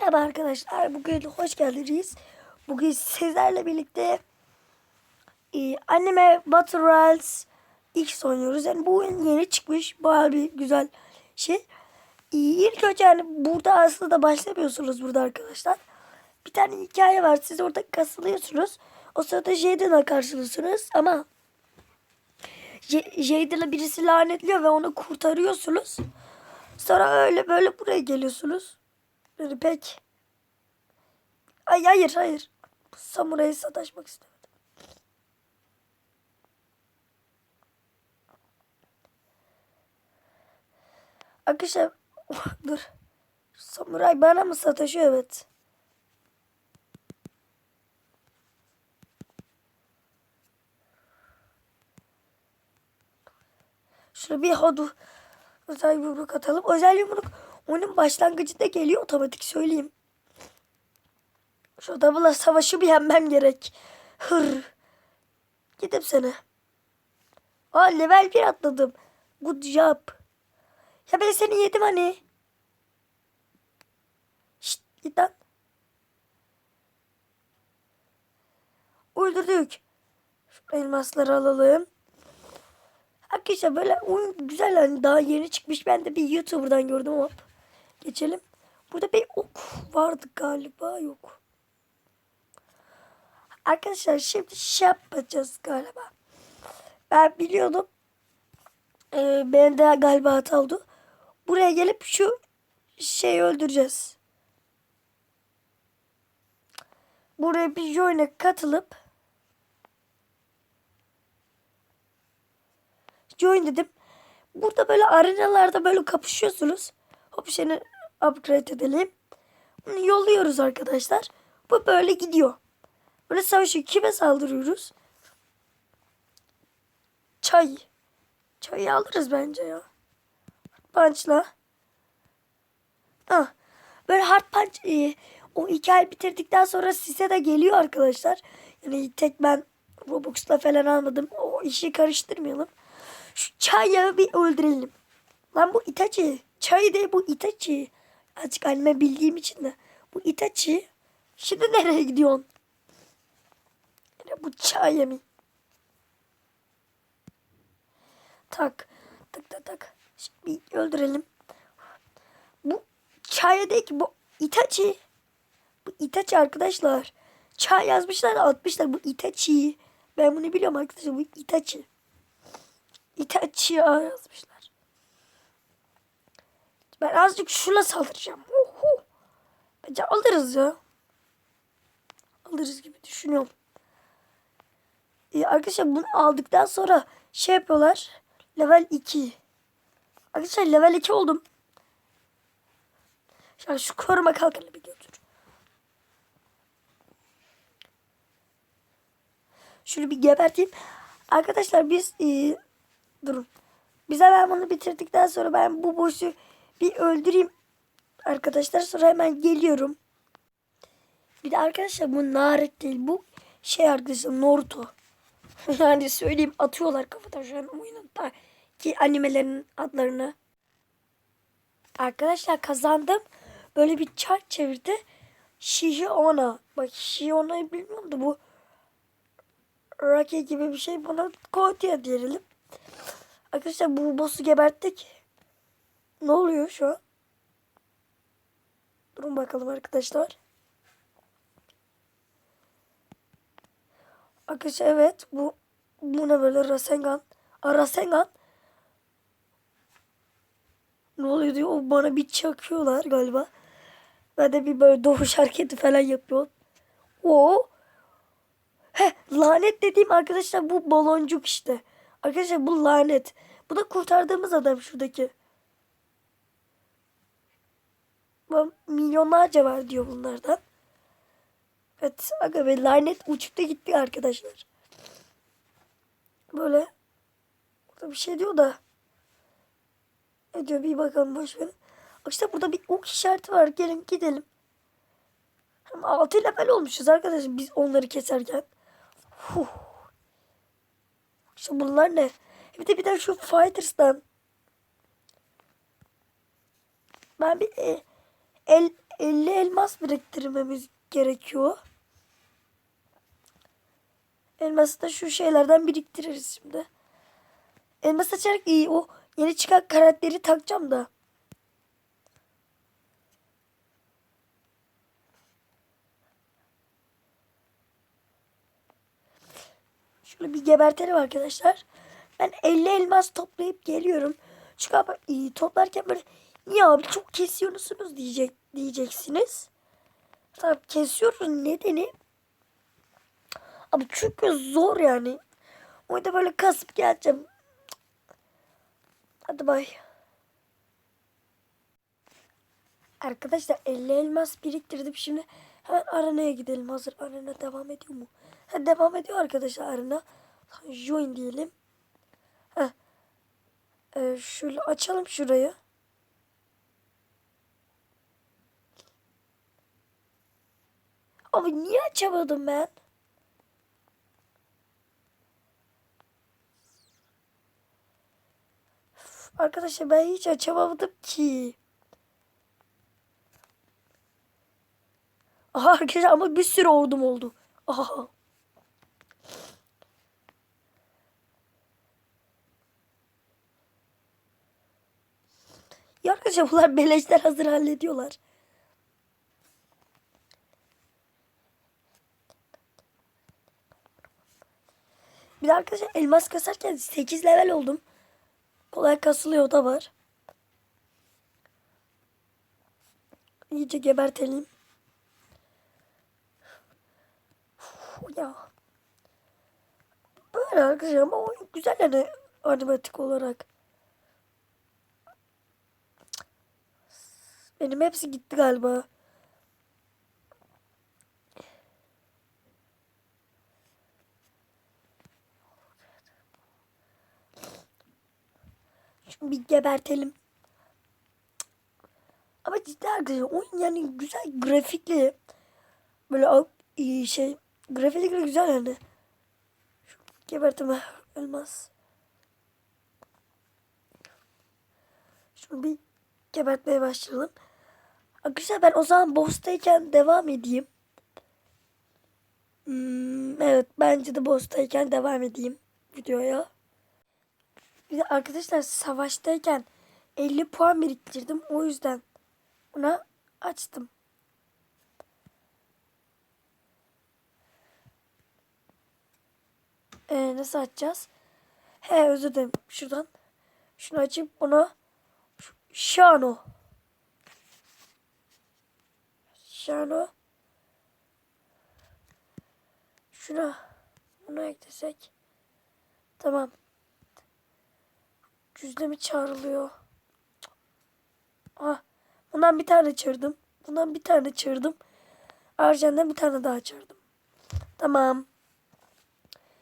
Merhaba arkadaşlar. Bugün hoş geldiniz. Bugün sizlerle birlikte e, anime Battle Royals X oynuyoruz. Yani bu oyun yeni çıkmış. Bayağı bir güzel şey. E, ilk önce yani burada aslında başlamıyorsunuz burada arkadaşlar. Bir tane hikaye var. Siz orada kasılıyorsunuz. O sırada Jaden'la karşılıyorsunuz ama J- Jaden'la birisi lanetliyor ve onu kurtarıyorsunuz. Sonra öyle böyle buraya geliyorsunuz. Böyle pek. Ay hayır hayır. Samuray'a sataşmak istemedim. Arkadaşlar dur. Samuray bana mı sataşıyor? Evet. Şöyle bir hadu özel yumruk atalım. Özel yumruk onun başlangıcında geliyor otomatik söyleyeyim. Şu double'la savaşı bir yenmem gerek. Hır. Gidip seni. Aa level 1 atladım. Good job. Ya ben seni yedim hani. Şşt git lan. Uydurduk. Şu elmasları alalım. Arkadaşlar böyle oyun güzel hani daha yeni çıkmış. Ben de bir YouTuber'dan gördüm hop. Geçelim. Burada bir ok vardı galiba yok. Arkadaşlar şimdi şey yapacağız galiba. Ben biliyordum. Ee, ben de galiba hata oldu. Buraya gelip şu şeyi öldüreceğiz. Buraya bir join'e katılıp join dedim. Burada böyle arenalarda böyle kapışıyorsunuz. Hop seni upgrade edelim. Bunu yolluyoruz arkadaşlar. Bu böyle gidiyor. Böyle savaşıyor. Kime saldırıyoruz? Çay. Çayı alırız bence ya. Punch'la. Ah. Böyle hard punch e, o hikaye bitirdikten sonra size de geliyor arkadaşlar. Yani tek ben Robux'la falan almadım. O işi karıştırmayalım. Şu çayı bir öldürelim. Lan bu Itachi. Çay değil bu Itachi. Azıcık anime bildiğim için de. Bu Itachi. Şimdi nereye gidiyorsun? Yine bu çay mi? Tak. Tak tak tak. Şimdi öldürelim. Bu çay değil ki bu Itachi. Bu Itachi arkadaşlar. Çay yazmışlar atmışlar bu Itachi. Ben bunu biliyorum arkadaşlar bu Itachi. Itachi yazmışlar. Ben azıcık şuna saldıracağım. Uhu. Bence alırız ya. Alırız gibi düşünüyorum. Ee, arkadaşlar bunu aldıktan sonra şey yapıyorlar. Level 2. Arkadaşlar level 2 oldum. Şu, şu koruma kalkanı bir götür. Şunu bir geberteyim. Arkadaşlar biz e, durun. Biz hemen bunu bitirdikten sonra ben bu boşu bir öldüreyim. Arkadaşlar sonra hemen geliyorum. Bir de arkadaşlar bu naret değil. Bu şey arkadaşlar Naruto. yani söyleyeyim atıyorlar kafadan şu an oyunun da ki animelerin adlarını. Arkadaşlar kazandım. Böyle bir çark çevirdi. Shihiona. Bak Shihiona'yı bilmiyorum da bu Rocky gibi bir şey. Buna Kotia diyelim. Arkadaşlar bu boss'u geberttik. Ne oluyor şu an? Durun bakalım arkadaşlar. Arkadaşlar evet bu bu ne böyle Rasengan. Aa, Rasengan. Ne oluyor diyor. O bana bir çakıyorlar galiba. Ben de bir böyle doğuş hareketi falan yapıyorum. O He lanet dediğim arkadaşlar bu baloncuk işte. Arkadaşlar bu lanet. Bu da kurtardığımız adam şuradaki. Bu milyonlarca var diyor bunlardan. Evet aga be lanet uçtu gitti arkadaşlar. Böyle. Burada bir şey diyor da. Ne diyor bir bakalım boş verin. İşte burada bir ok işareti var. Gelin gidelim. Hem 6 level olmuşuz arkadaşlar biz onları keserken. Huh. İşte bunlar ne? Bir de bir de şu Fighters'tan. Ben bir e, el 50 elmas biriktirmemiz gerekiyor. Elması da şu şeylerden biriktiririz şimdi. Elmas açarak iyi o yeni çıkan karakteri takacağım da. Şöyle bir gebertelim arkadaşlar. Ben 50 elmas toplayıp geliyorum. Çünkü abi e, toplarken böyle niye abi çok kesiyorsunuz diyecek diyeceksiniz. Tabii kesiyoruz nedeni Abi çünkü zor yani. O yüzden böyle kasıp geleceğim. Hadi bay. Arkadaşlar 50 elmas biriktirdim. Şimdi hemen arenaya gidelim. Hazır arena devam ediyor mu? Ha, devam ediyor arkadaşlar arena. Join diyelim. Heh. Ee, şöyle açalım şurayı. Abi niye açamadım ben? Üf, Arkadaşlar ben hiç açamadım ki. Aha arkadaşlar ama bir sürü ordum oldu. Aha. Ya arkadaşlar bunlar beleşler hazır hallediyorlar. Bir de arkadaşlar elmas kasarken 8 level oldum. Kolay kasılıyor da var. İyice gebertelim. Uf, ya. Böyle arkadaşlar ama oyun güzel yani animatik olarak. Benim hepsi gitti galiba. Şimdi bir gebertelim. Ama ciddi arkadaşlar oyun yani güzel grafikli. Böyle şey grafikleri güzel yani. Şu geberteme ölmez. Şunu bir gebertmeye başlayalım. Arkadaşlar ben o zaman boss'tayken devam edeyim. Hmm, evet bence de boss'tayken devam edeyim videoya. Bir de arkadaşlar savaştayken 50 puan biriktirdim. O yüzden ona açtım. Ee, nasıl açacağız? He özür dilerim. Şuradan şunu açıp ona Şano. Şano. Şuna bunu eklesek. Tamam. Cüzdemi çağrılıyor. Ah, bundan bir tane çırdım. Bundan bir tane çırdım. Arjen'den bir tane daha çırdım. Tamam.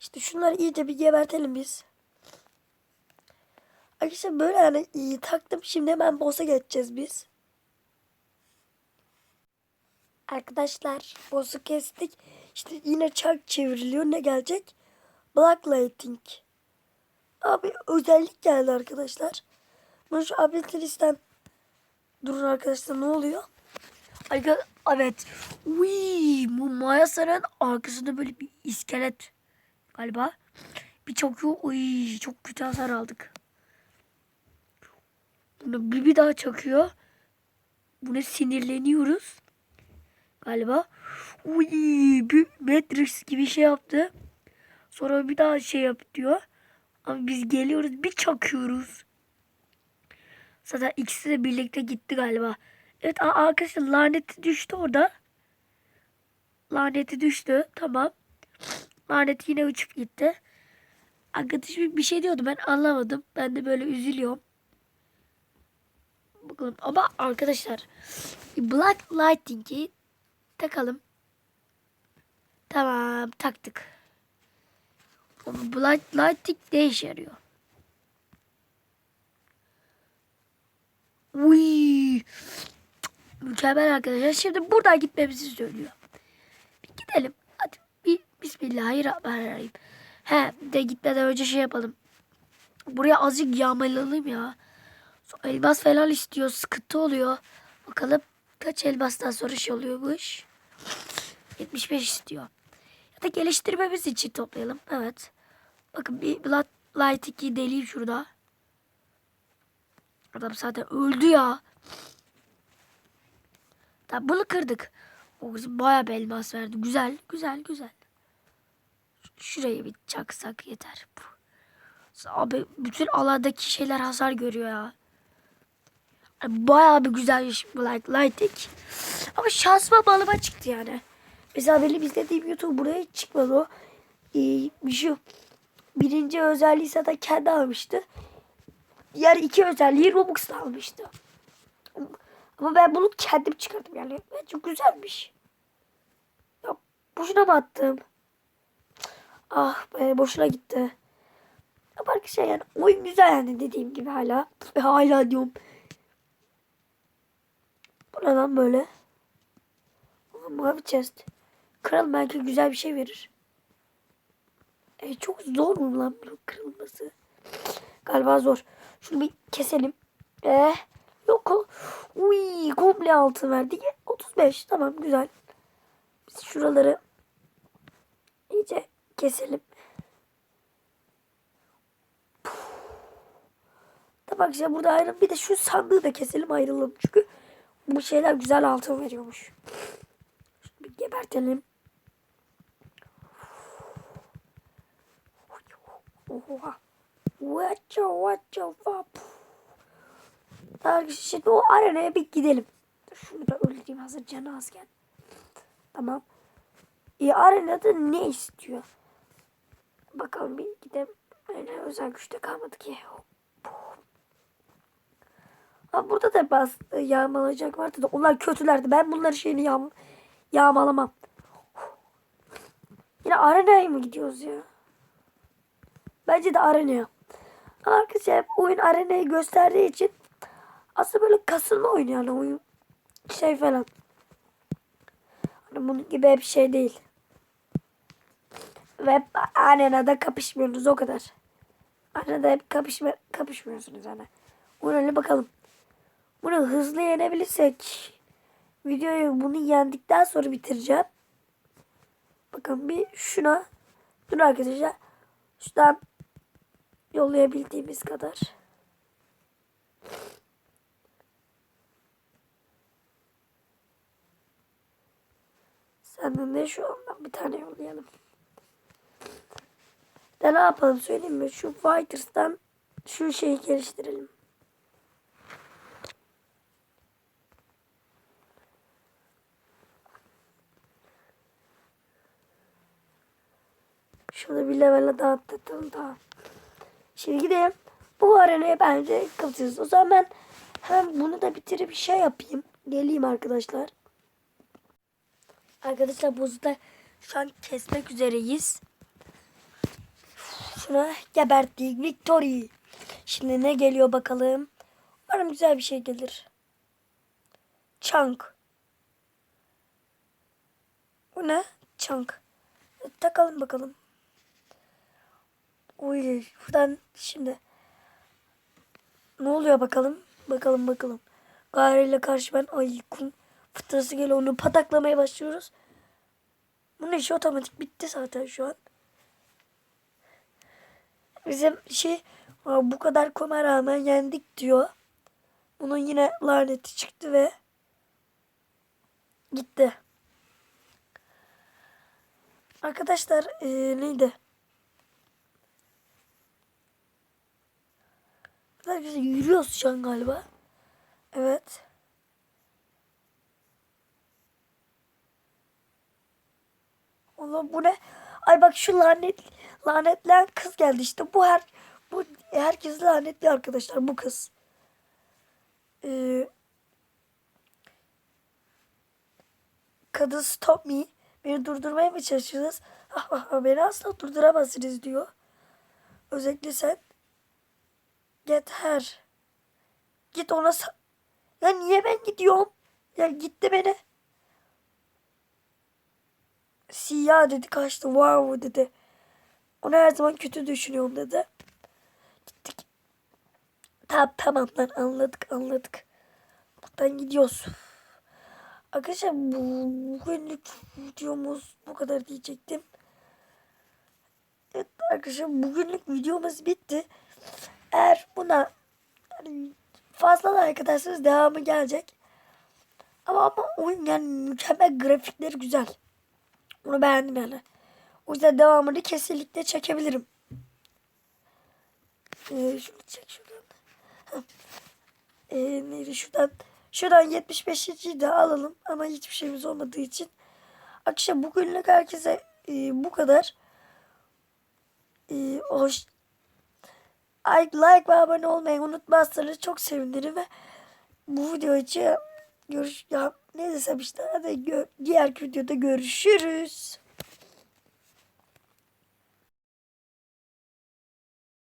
İşte şunları iyice bir gebertelim biz. Arkadaşlar böyle yani iyi taktım. Şimdi hemen boss'a geçeceğiz biz. Arkadaşlar boss'u kestik. İşte yine çark çevriliyor. Ne gelecek? Black Lighting. Abi özellik geldi arkadaşlar. Bunu şu ability listen. Durun arkadaşlar ne oluyor? Arka, evet. Uy, bu Maya Saray'ın arkasında böyle bir iskelet galiba. Bir çakıyor. Uy, çok kötü hasar aldık. Bunu bir, bir daha çakıyor. Buna sinirleniyoruz. Galiba. Uy, bir Matrix gibi şey yaptı. Sonra bir daha şey yap diyor. Ama biz geliyoruz bir çakıyoruz. Zaten ikisi de birlikte gitti galiba. Evet arkadaşlar laneti düştü orada. Laneti düştü. Tamam. Lanet yine uçup gitti. Arkadaşım bir şey diyordu ben anlamadım. Ben de böyle üzülüyorum. Bakalım ama arkadaşlar Black Lightning'i takalım. Tamam taktık. Ama Black Lightning ne işe yarıyor? Uy. Mükemmel arkadaşlar. Şimdi buradan gitmemizi söylüyor. Bir gidelim. Hadi bir Bismillahirrahmanirrahim. He de gitmeden önce şey yapalım. Buraya azıcık yağmalayalım ya. Elmas falan istiyor. Sıkıntı oluyor. Bakalım. kaç elmastan sonra şey oluyormuş? 75 istiyor. Ya da geliştirmemiz için toplayalım. Evet. Bakın bir Blood Light 2 deliyim şurada. Adam zaten öldü ya. Tamam bunu kırdık. O kız bayağı bir elmas verdi. Güzel, güzel, güzel. Şuraya bir çaksak yeter. Abi bütün alandaki şeyler hasar görüyor ya. Bayağı bir güzel iş bu like lighting. Ama şansıma balıma çıktı yani. Mesela benim izlediğim YouTube buraya çıkmadı o. Ee, şu birinci özelliği zaten kendi almıştı. Diğer iki özelliği Robux'ta almıştı. Ama ben bunu kendim çıkardım yani. Bence güzelmiş. Ya boşuna mı attım? Ah be boşuna gitti. Ama arkadaşlar yani oyun güzel yani dediğim gibi hala. Hala diyorum. Bu ne lan böyle? Mavi chest. Kral belki güzel bir şey verir. E, çok zor mu lan bunun kırılması? Galiba zor. Şunu bir keselim. Eh, yok o. Uy, komple altın verdi. 35 tamam güzel. Biz şuraları iyice keselim. Tamam işte burada ayrı bir de şu sandığı da keselim ayrılalım. Çünkü bu şeyler güzel altın veriyormuş. Şunu bir gebertelim. Oha. Watcha watcha vap. Arkadaşlar şimdi o arenaya bir gidelim. Şunu da öldüreyim hazır canı azken. Tamam. E, arenada ne istiyor? Bakalım bir gidelim. Öyle özel güçte kalmadı ki. Ha, burada da bazı yağmalayacak vardı da onlar kötülerdi. Ben bunları şeyini yağm yağmalamam. Yine arenaya mı gidiyoruz ya? Bence de arenaya. Arkadaşlar hep oyun arenayı gösterdiği için aslında böyle kasılma oyunu yani oyun şey falan. Hani bunun gibi hep şey değil. Ve arenada kapışmıyorsunuz o kadar. Arenada hep kapışma, kapışmıyorsunuz yani. Öyle bakalım. Bunu hızlı yenebilirsek videoyu bunu yendikten sonra bitireceğim. Bakın bir şuna dur arkadaşlar. Şuradan yollayabildiğimiz kadar. Senden de şu andan bir tane yollayalım. De ne yapalım söyleyeyim mi? Şu Fighters'tan şu şeyi geliştirelim. Şunu bir level'e dağıttım tamam. Şimdi gidelim. Bu arenaya bence kapatıyoruz. O zaman ben hemen bunu da bitirip şey yapayım. Geleyim arkadaşlar. Arkadaşlar buzda şu an kesmek üzereyiz. Şuna geberttik. Victory. Şimdi ne geliyor bakalım. Umarım güzel bir şey gelir. Chunk. Bu ne? Chunk. Takalım bakalım. Uy buradan şimdi. Ne oluyor bakalım? Bakalım bakalım. Gayri ile karşı ben ay kum fıtırası geliyor onu pataklamaya başlıyoruz. Bunun işi otomatik bitti zaten şu an. Bizim şey bu kadar koma rağmen yendik diyor. Bunun yine laneti çıktı ve gitti. Arkadaşlar ee, neydi? Arkadaşlar yürüyoruz şu an galiba. Evet. Allah bu ne? Ay bak şu lanet lanetlen kız geldi işte. Bu her bu herkes lanetli arkadaşlar bu kız. Ee, kadın stop me. Beni durdurmaya mı çalışıyorsunuz? Beni asla durduramazsınız diyor. Özellikle sen. Get her. Git ona Ya niye ben gidiyorum? Ya gitti beni. Siyah dedi kaçtı. Wow dedi. Onu her zaman kötü düşünüyorum dedi. Gittik. Tamam tamam lan anladık anladık. Buradan gidiyoruz. Arkadaşlar bu bugünlük videomuz bu kadar diyecektim. Evet arkadaşlar bugünlük videomuz bitti. Eğer buna fazla like atarsanız devamı gelecek. Ama ama oyun yani mükemmel grafikleri güzel. Onu beğendim yani. O yüzden devamını kesinlikle çekebilirim. Ee, şunu çek şuradan. Ee, neydi şuradan. Şuradan 75. de alalım ama hiçbir şeyimiz olmadığı için. Akşam bugünlük herkese e, bu kadar. E, hoş. Like, ve abone olmayı unutmazsanız çok sevinirim ve bu video için görüş ya ne desem işte hadi diğer videoda görüşürüz.